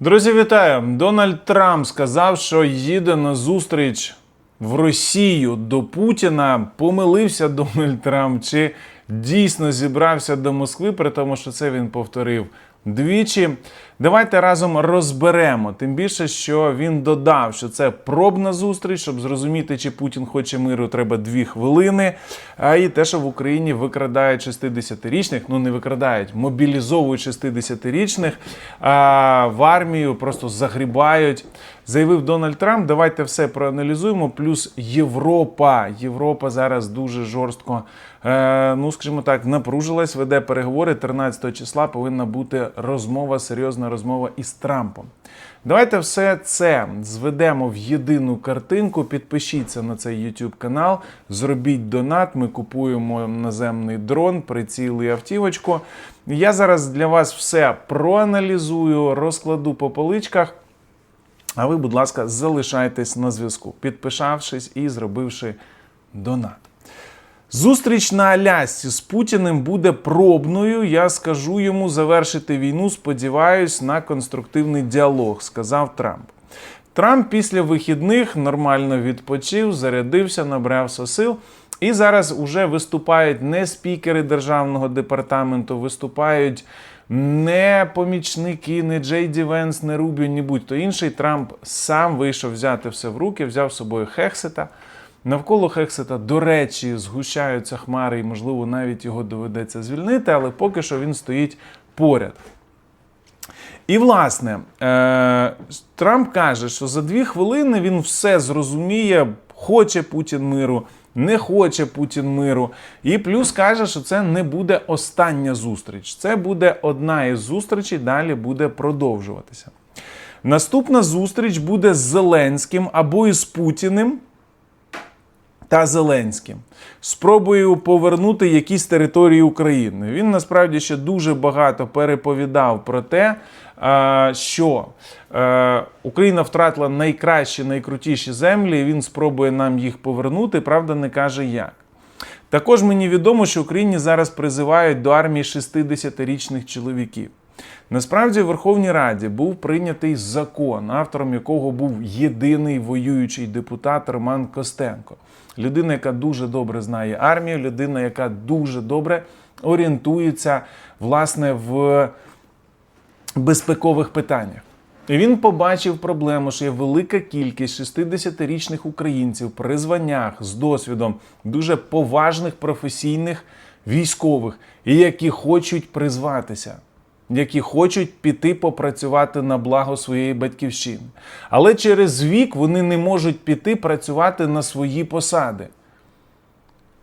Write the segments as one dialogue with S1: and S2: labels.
S1: Друзі, вітаю! Дональд Трамп сказав, що їде на зустріч в Росію до Путіна. Помилився Дональд Трамп чи дійсно зібрався до Москви, при тому, що це він повторив двічі. Давайте разом розберемо. Тим більше, що він додав, що це пробна зустріч, щоб зрозуміти, чи Путін хоче миру, треба дві хвилини. А і те, що в Україні викрадають 60-річних, ну не викрадають, мобілізовують 60-річних а, в армію, просто загрібають. Заявив Дональд Трамп. Давайте все проаналізуємо. Плюс Європа. Європа зараз дуже жорстко, е, ну скажімо так, напружилась, веде переговори. 13 числа повинна бути розмова, серйозна розмова із Трампом. Давайте все це зведемо в єдину картинку. Підпишіться на цей YouTube канал, зробіть донат. Ми купуємо наземний дрон, приціл і автівочку. Я зараз для вас все проаналізую, розкладу по поличках. А ви, будь ласка, залишайтесь на зв'язку, підписавшись і зробивши донат. Зустріч на Алясці з Путіним буде пробною. Я скажу йому завершити війну. Сподіваюсь на конструктивний діалог, сказав Трамп. Трамп після вихідних нормально відпочив, зарядився, набрався сил. І зараз уже виступають не спікери державного департаменту, виступають не помічники, не Джей Ді Венс, не Рубіо, ні будь-хто інший. Трамп сам вийшов взяти все в руки, взяв з собою Хексета. Навколо Хексета, до речі, згущаються хмари, і, можливо, навіть його доведеться звільнити, але поки що він стоїть поряд. І, власне, е, Трамп каже, що за дві хвилини він все зрозуміє, хоче Путін миру, не хоче Путін миру. І плюс каже, що це не буде остання зустріч. Це буде одна із зустрічей, далі буде продовжуватися. Наступна зустріч буде з Зеленським або із Путіним та Зеленським. Спробую повернути якісь території України. Він насправді ще дуже багато переповідав про те, що е, Україна втратила найкращі, найкрутіші землі. і Він спробує нам їх повернути, правда, не каже як. Також мені відомо, що Україні зараз призивають до армії 60-річних чоловіків. Насправді, в Верховній Раді був прийнятий закон, автором якого був єдиний воюючий депутат Роман Костенко. Людина, яка дуже добре знає армію, людина, яка дуже добре орієнтується власне в безпекових питаннях. Він побачив проблему, що є велика кількість 60-річних українців при званнях з досвідом дуже поважних професійних військових, які хочуть призватися, які хочуть піти попрацювати на благо своєї батьківщини. Але через вік вони не можуть піти працювати на свої посади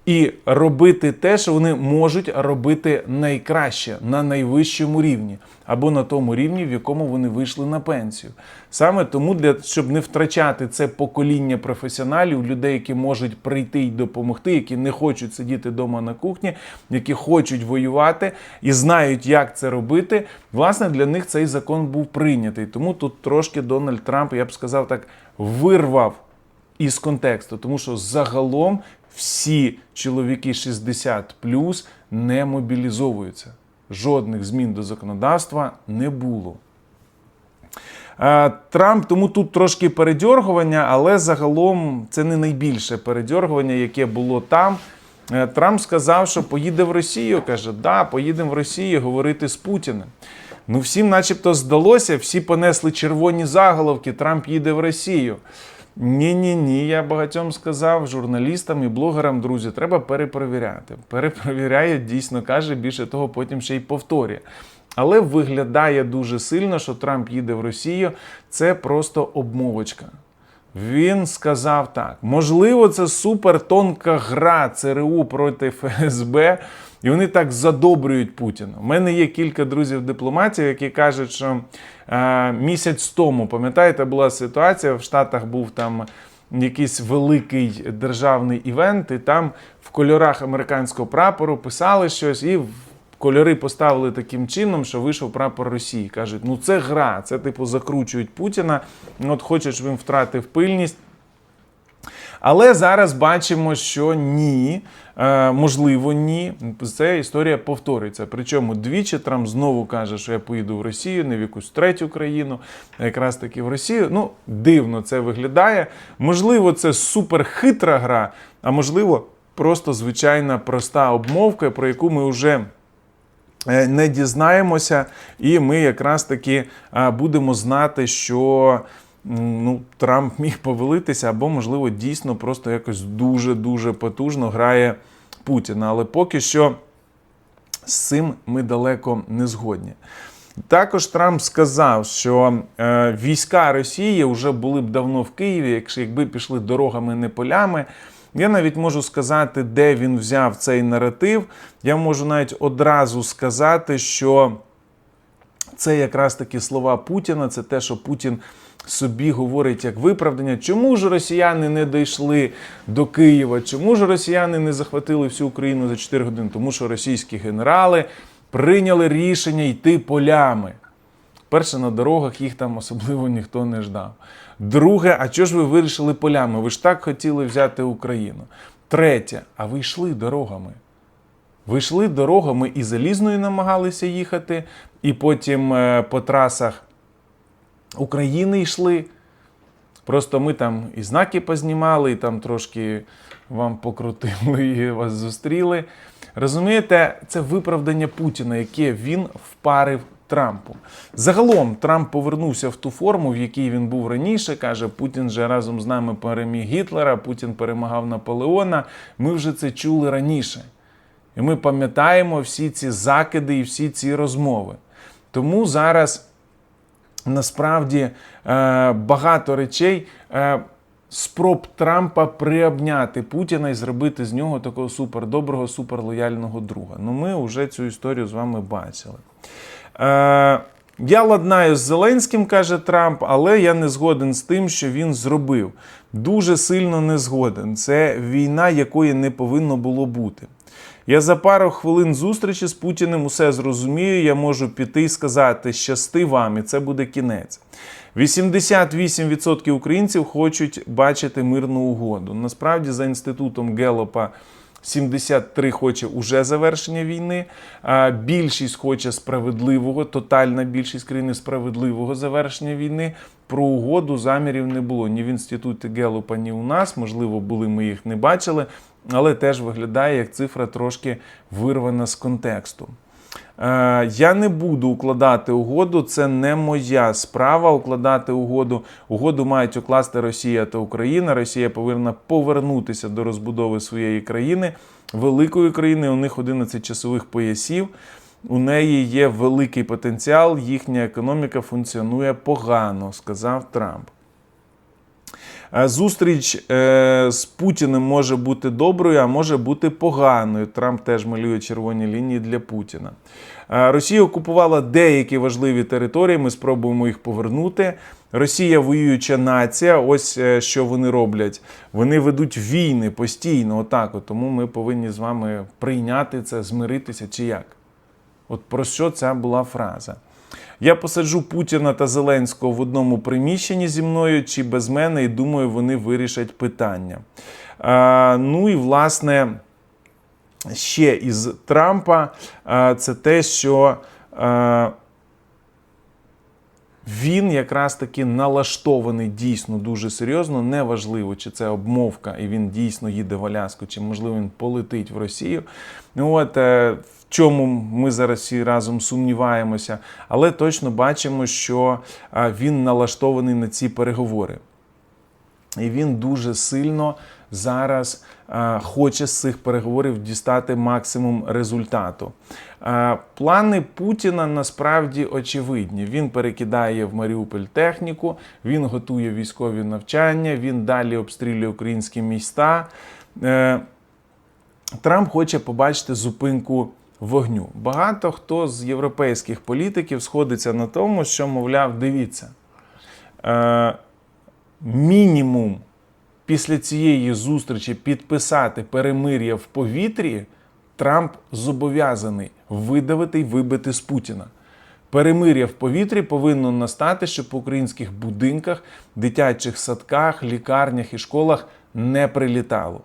S1: і робити те, що вони можуть робити найкраще на найвищому рівні, або на тому рівні, в якому вони вийшли на пенсію. Саме тому, для щоб не втрачати це покоління професіоналів, людей, які можуть прийти і допомогти, які не хочуть сидіти вдома на кухні, які хочуть воювати і знають, як це робити. Власне, для них цей закон був прийнятий. Тому тут трошки Дональд Трамп, я б сказав так, вирвав із контексту, тому що загалом всі чоловіки 60 плюс не мобілізовуються. Жодних змін до законодавства не було. Е, Трамп тому тут трошки передьоргування, але загалом це не найбільше передьоргування, яке було там. Е, Трамп сказав, що поїде в Росію. Каже, да, поїдемо в Росію говорити з Путіним. Ну, всім, начебто, здалося, всі понесли червоні заголовки. Трамп їде в Росію. Ні, ні, ні. Я багатьом сказав журналістам і блогерам, друзі, треба перепровіряти. Перепровіряє, дійсно каже, більше того, потім ще й повторює. Але виглядає дуже сильно, що Трамп їде в Росію. Це просто обмовочка. Він сказав так: можливо, це супертонка гра ЦРУ проти ФСБ, і вони так задобрюють Путіна. У мене є кілька друзів дипломатів, які кажуть, що місяць тому, пам'ятаєте, була ситуація в Штатах був там якийсь великий державний івент, і там в кольорах американського прапору писали щось і. Кольори поставили таким чином, що вийшов прапор Росії. Кажуть, ну це гра, це типу закручують Путіна. От хочуть, щоб він втратив пильність. Але зараз бачимо, що ні. Е, можливо, ні. Це історія повторюється. Причому двічі Трамп знову каже, що я поїду в Росію, не в якусь третю країну, а якраз таки в Росію. Ну, дивно це виглядає. Можливо, це суперхитра гра, а можливо, просто звичайна проста обмовка, про яку ми вже. е, Не дізнаємося, і ми якраз таки е, будемо знати, що ну, Трамп міг повелитися, або, можливо, дійсно просто якось дуже-дуже потужно грає Путіна. Але поки що з цим ми далеко не згодні. Також Трамп сказав, що е, війська Росії вже були б давно в Києві, якщо якби пішли дорогами, не полями. Я навіть можу сказати, де він взяв цей наратив. Я можу навіть одразу сказати, що це якраз такі слова Путіна, це те, що Путін собі говорить як виправдання. Чому ж росіяни не дійшли до Києва? Чому ж росіяни не захватили всю Україну за 4 години? Тому що російські генерали прийняли рішення йти полями. Перше, на дорогах їх там особливо ніхто не ждав. Друге, а чого ж ви вирішили полями? Ви ж так хотіли взяти Україну. Третє, а ви йшли дорогами. Ви йшли дорогами і залізною намагалися їхати, і потім е, по трасах України йшли. Просто ми там і знаки познімали, і там трошки вам покрутили і вас зустріли. Розумієте, це виправдання Путіна, яке він впарив Трампу. Загалом Трамп повернувся в ту форму, в якій він був раніше. Каже, Путін же разом з нами переміг Гітлера, Путін перемагав Наполеона. Ми вже це чули раніше. І ми пам'ятаємо всі ці закиди і всі ці розмови. Тому зараз насправді е, багато речей е, спроб Трампа приобняти Путіна і зробити з нього такого супердоброго, суперлояльного друга. Ну, ми вже цю історію з вами бачили. Е, я ладнаю з Зеленським, каже Трамп, але я не згоден з тим, що він зробив. Дуже сильно не згоден. Це війна, якої не повинно було бути. Я за пару хвилин зустрічі з Путіним усе зрозумію. Я можу піти і сказати щасти вам, і це буде кінець. 88% українців хочуть бачити мирну угоду. Насправді, за інститутом Гелопа 73 хоче уже завершення війни. а Більшість хоче справедливого, тотальна більшість країни справедливого завершення війни. Про угоду замірів не було ні в інституті Гелопа, ні у нас. Можливо, були ми їх не бачили, але теж виглядає як цифра трошки вирвана з контексту. Е, Я не буду укладати угоду, це не моя справа укладати угоду. Угоду мають укласти Росія та Україна. Росія повинна повернутися до розбудови своєї країни, великої країни. У них 11 часових поясів. У неї є великий потенціал, їхня економіка функціонує погано, сказав Трамп. Е, Зустріч е, з Путіним може бути доброю, а може бути поганою. Трамп теж малює червоні лінії для Путіна. Е, Росія окупувала деякі важливі території. Ми спробуємо їх повернути. Росія воююча нація. Ось що вони роблять. Вони ведуть війни постійно, отак. Тому ми повинні з вами прийняти це, змиритися чи як. От про що ця була фраза? Я посаджу Путіна та Зеленського в одному приміщенні зі мною чи без мене, і думаю, вони вирішать питання. А, ну і власне ще із Трампа а, це те, що а, він якраз таки налаштований дійсно дуже серйозно. Неважливо, чи це обмовка, і він дійсно їде в Аляску, чи можливо він полетить в Росію. Ну от е, в чому ми зараз всі разом сумніваємося, але точно бачимо, що е, він налаштований на ці переговори. І він дуже сильно зараз е, хоче з цих переговорів дістати максимум результату. Е, плани Путіна насправді очевидні. Він перекидає в Маріуполь техніку, він готує військові навчання, він далі обстрілює українські міста. Е, Трамп хоче побачити зупинку вогню. Багато хто з європейських політиків сходиться на тому, що, мовляв, дивіться. Мінімум після цієї зустрічі підписати перемир'я в повітрі, Трамп зобов'язаний видавити й вибити з Путіна. Перемир'я в повітрі повинно настати, щоб по українських будинках, дитячих садках, лікарнях і школах не прилітало.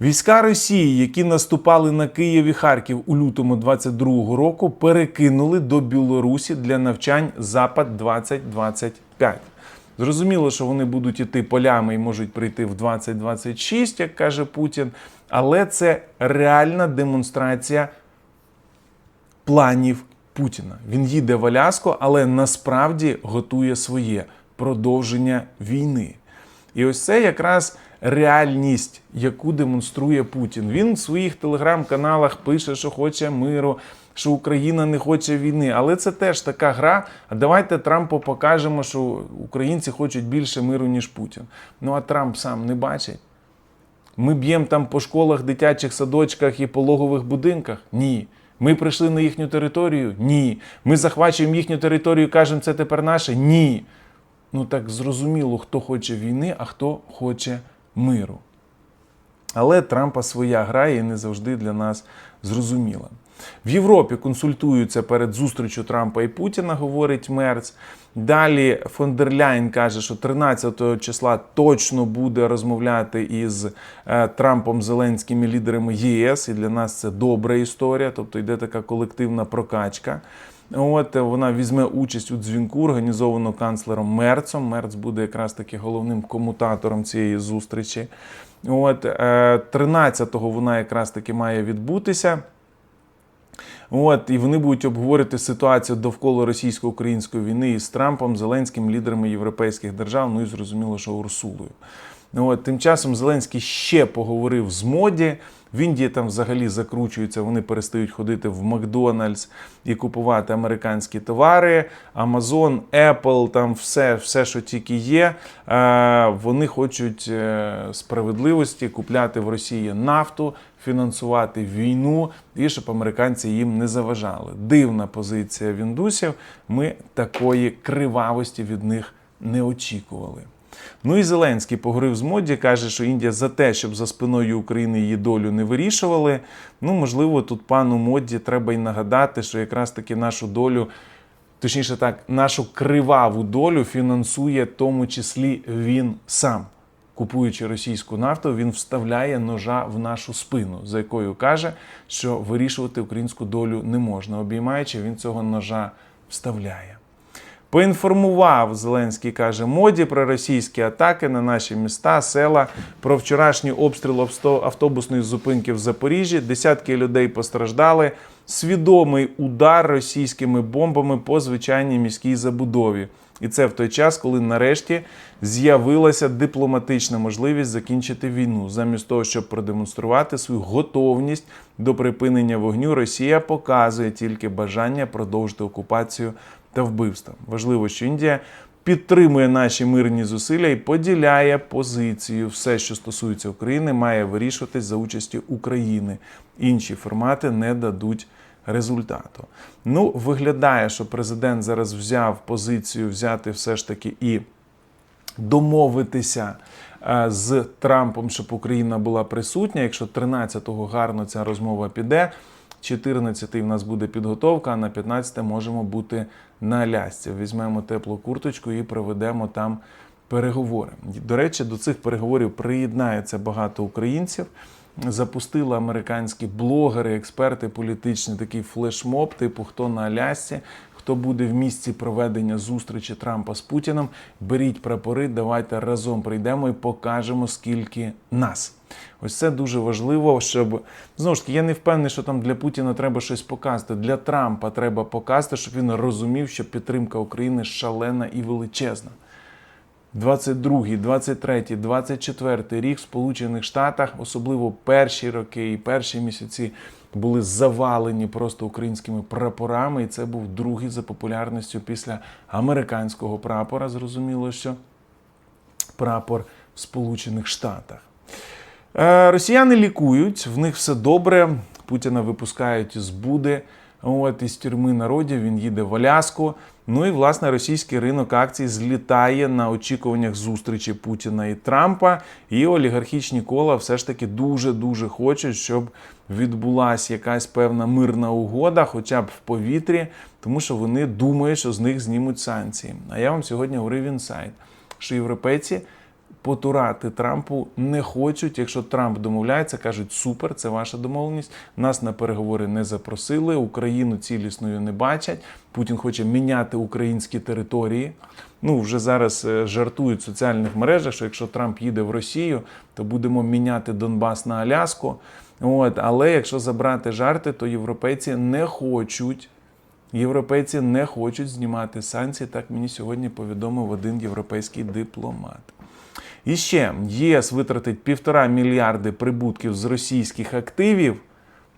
S1: Війська Росії, які наступали на Київ і Харків у лютому 22-го року, перекинули до Білорусі для навчань Запад 2025. Зрозуміло, що вони будуть іти полями і можуть прийти в 2026, як каже Путін, але це реальна демонстрація планів Путіна. Він їде в Аляску, але насправді готує своє продовження війни. І ось це якраз реальність, яку демонструє Путін. Він в своїх телеграм-каналах пише, що хоче миру, що Україна не хоче війни. Але це теж така гра. А давайте Трампу покажемо, що українці хочуть більше миру, ніж Путін. Ну а Трамп сам не бачить. Ми б'ємо там по школах, дитячих садочках і пологових будинках? Ні. Ми прийшли на їхню територію? Ні. Ми захвачуємо їхню територію і кажемо, це тепер наше? Ні. Ну так зрозуміло, хто хоче війни, а хто хоче миру. Але Трампа своя гра і не завжди для нас зрозуміла. В Європі консультуються перед зустрічю Трампа і Путіна, говорить Мерц. Далі фон дер Ляйн каже, що 13 числа точно буде розмовляти із е, Трампом Зеленським і лідерами ЄС. І для нас це добра історія, тобто йде така колективна прокачка. От вона візьме участь у дзвінку, організовано канцлером Мерцом. Мерц буде якраз таки головним комутатором цієї зустрічі. От е, 13-го вона якраз таки має відбутися. От, і вони будуть обговорити ситуацію довкола російсько-української війни із Трампом, Зеленським, лідерами європейських держав, ну і зрозуміло, що Урсулою. От, тим часом Зеленський ще поговорив з моді. В Індії там взагалі закручуються, вони перестають ходити в Макдональдс і купувати американські товари. Amazon, Apple, там все, все що тільки є. Е, Вони хочуть е, справедливості купляти в Росії нафту, фінансувати війну і щоб американці їм не заважали. Дивна позиція віндусів. Ми такої кривавості від них не очікували. Ну і Зеленський поговорив з моді, каже, що Індія за те, щоб за спиною України її долю не вирішували. Ну, можливо, тут пану моді треба й нагадати, що якраз таки нашу долю, точніше так, нашу криваву долю фінансує в тому числі він сам. Купуючи російську нафту, він вставляє ножа в нашу спину, за якою каже, що вирішувати українську долю не можна. Обіймаючи, він цього ножа вставляє. Поінформував Зеленський каже моді про російські атаки на наші міста, села, про вчорашній обстріл авто- автобусної зупинки в Запоріжжі. Десятки людей постраждали. Свідомий удар російськими бомбами по звичайній міській забудові. І це в той час, коли нарешті з'явилася дипломатична можливість закінчити війну. Замість того, щоб продемонструвати свою готовність до припинення вогню, Росія показує тільки бажання продовжити окупацію та вбивства. Важливо, що Індія підтримує наші мирні зусилля і поділяє позицію. Все, що стосується України, має вирішуватись за участі України. Інші формати не дадуть результату. Ну, виглядає, що президент зараз взяв позицію взяти все ж таки і домовитися е, з Трампом, щоб Україна була присутня. Якщо 13-го гарно ця розмова піде, 14-й в нас буде підготовка, а на 15-те можемо бути на Алясці. Візьмемо теплу курточку і проведемо там переговори. До речі, до цих переговорів приєднається багато українців. Запустили американські блогери, експерти політичні такий флешмоб, типу хто на Алясці, хто буде в місці проведення зустрічі Трампа з Путіним. Беріть прапори, давайте разом прийдемо і покажемо, скільки нас. Ось це дуже важливо, щоб знову ж таки, я не впевнений, що там для Путіна треба щось показати. Для Трампа треба показати, щоб він розумів, що підтримка України шалена і величезна. 22, 23, 24 рік в Сполучених Штатах, особливо перші роки і перші місяці, були завалені просто українськими прапорами, і це був другий за популярністю після американського прапора. Зрозуміло, що прапор в Сполучених Штатах. Е, Росіяни лікують, в них все добре. Путіна випускають із Буди. От із тюрми народів він їде в Аляску. Ну і власне російський ринок акцій злітає на очікуваннях зустрічі Путіна і Трампа. І олігархічні кола все ж таки дуже дуже хочуть, щоб відбулася якась певна мирна угода, хоча б в повітрі, тому що вони думають, що з них знімуть санкції. А я вам сьогодні говорив інсайт, що європейці потурати Трампу не хочуть. Якщо Трамп домовляється, кажуть, супер, це ваша домовленість. Нас на переговори не запросили, Україну цілісною не бачать. Путін хоче міняти українські території. Ну, вже зараз е, жартують в соціальних мережах, що якщо Трамп їде в Росію, то будемо міняти Донбас на Аляску. От, але якщо забрати жарти, то європейці не хочуть. Європейці не хочуть знімати санкції. Так мені сьогодні повідомив один європейський дипломат. І ще ЄС витратить півтора мільярди прибутків з російських активів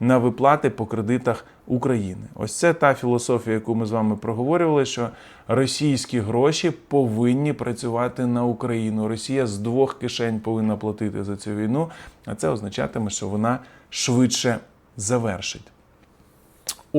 S1: на виплати по кредитах України. Ось це та філософія, яку ми з вами проговорювали, що російські гроші повинні працювати на Україну. Росія з двох кишень повинна платити за цю війну, а це означатиме, що вона швидше завершить.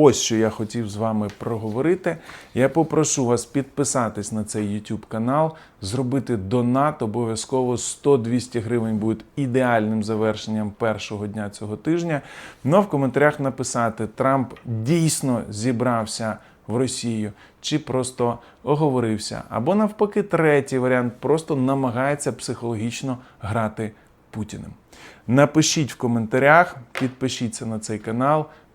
S1: Ось що я хотів з вами проговорити. Я попрошу вас підписатись на цей YouTube канал, зробити донат. Обов'язково 100-200 гривень буде ідеальним завершенням першого дня цього тижня. Ну а в коментарях написати: Трамп дійсно зібрався в Росію чи просто оговорився. Або навпаки, третій варіант просто намагається психологічно грати Путіним. Напишіть в коментарях, підпишіться на цей канал.